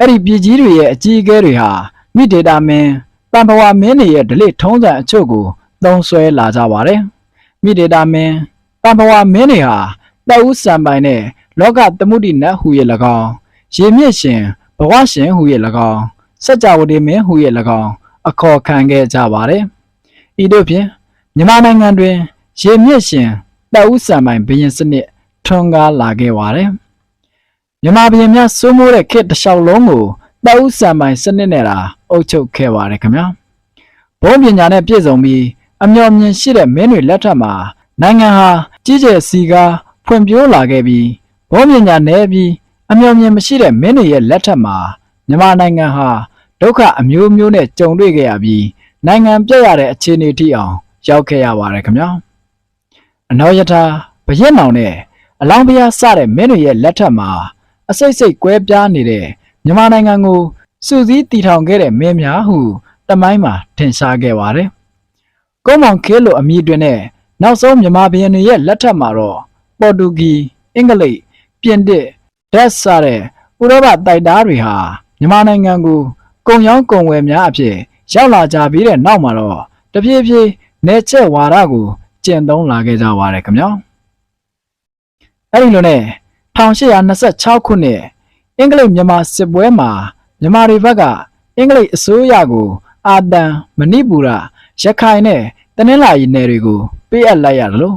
အဲ့ဒီပြည်ကြီးတွေရဲ့အကြီးအကဲတွေဟာမိဒေတာမင်းတန်ဘဝမင်းတွေရဲ့ဓလေ့ထုံးစံအချို့ကိုသုံးဆွဲလာကြပါတယ်မိဒေတာမင်းတန်ဘဝမင်းတွေဟာတပ်ဦးစံပိုင်နဲ့လောကသမှုတိနတ်ဟူ၍၎င်းရေမြင့်ရှင်ဘဝရှင်ဟူ၍၎င်းစัจ java ဝတိမင်းဟူ၍၎င်းအခေါ်ခံခဲ့ကြပါတယ်ဤတို့ဖြင့်မြန်မာနိုင်ငံတွင်ရေမြင့်ရှင်တပ်ဦးစံပိုင်ဘုရင်စနစ်ထွန်းကားလာခဲ့ပါတယ် မြန်မာဘုရင်များစိုးမိုးတဲ့ခေတ်တစ်လျှောက်လုံးကိုတပ်ဦးစံပိုင်စနစ်နဲ့တာအုပ်ချုပ်ခဲ့ပါတယ်ခင်ဗျာဘုံပညာနဲ့ပြည့်စုံပြီးအမျှော်မြင်ရှိတဲ့မင်းတွေလက်ထက်မှာနိုင်ငံဟာကြီးကျယ်စီကားဖွံ့ဖြိုးလာခဲ့ပြီးဘုံပညာနဲ့ပြီးအမျှော်မြင်မရှိတဲ့မင်းတွေရဲ့လက်ထက်မှာမြန်မာနိုင်ငံဟာဒုက္ခအမျိုးမျိုးနဲ့ကြုံတွေ့ခဲ့ရပြီးနိုင်ငံပြည့်ရတဲ့အခြေအနေထိအောင်ရောက်ခဲ့ရပါတယ်ခင်ဗျာအနောယထာဘရက်နောင်နဲ့အလောင်းပြားစတဲ့မင်းတွေရဲ့လက်ထက်မှာ အစိတ်စိတ်ကွဲပြားနေတဲ့မြန်မာနိုင်ငံကိုစူးစီးတည်ထောင်ခဲ့တဲ့မင်းများဟုတမိုင်းမှာထင်ရှားခဲ့ပါတယ်ကုန်းမောင်ခဲလိုအမည်တွင်နဲ့နောက်ဆုံးမြန်မာဘုရင်တွေရဲ့လက်ထက်မှာတော့ပေါ်တူဂီအင်္ဂလိပ်ပြင်သစ်ဒတ်စတဲ့ဥရောပတိုက်သားတွေဟာမြန်မာနိုင်ငံကိုကုန်ရောင်းကုန်ဝယ်များအဖြစ်ရောက်လာကြပြီးတဲ့နောက်မှာတော့တဖြည်းဖြည်းနေချက်ဝါဒကိုကျင့်သုံးလာခဲ့ကြပါတယ်ခင်ဗျာအဲ့ဒီလိုနဲ့ 1826ခုနှစ်အင်္ဂလိပ်မြန်မာစစ်ပွဲမှာမြန်မာတွေဘက်ကအင်္ဂလိပ်အစိုးရကိုအာတန်မဏိပူရရခိုင်နဲ့တနင်္လာရီနယ်တွေကိုပေးအပ်လိုက်ရတယ်လို့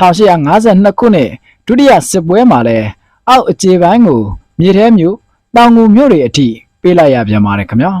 1852ခုနှစ်ဒုတိယစစ်ပွဲမှာလည်းအောက်အခြေပိုင်းကိုမြေထဲမြို့တောင်ငူမြို့တွေအထိပေးလိုက်ရပြန်ပါတယ်ခင်ဗျာ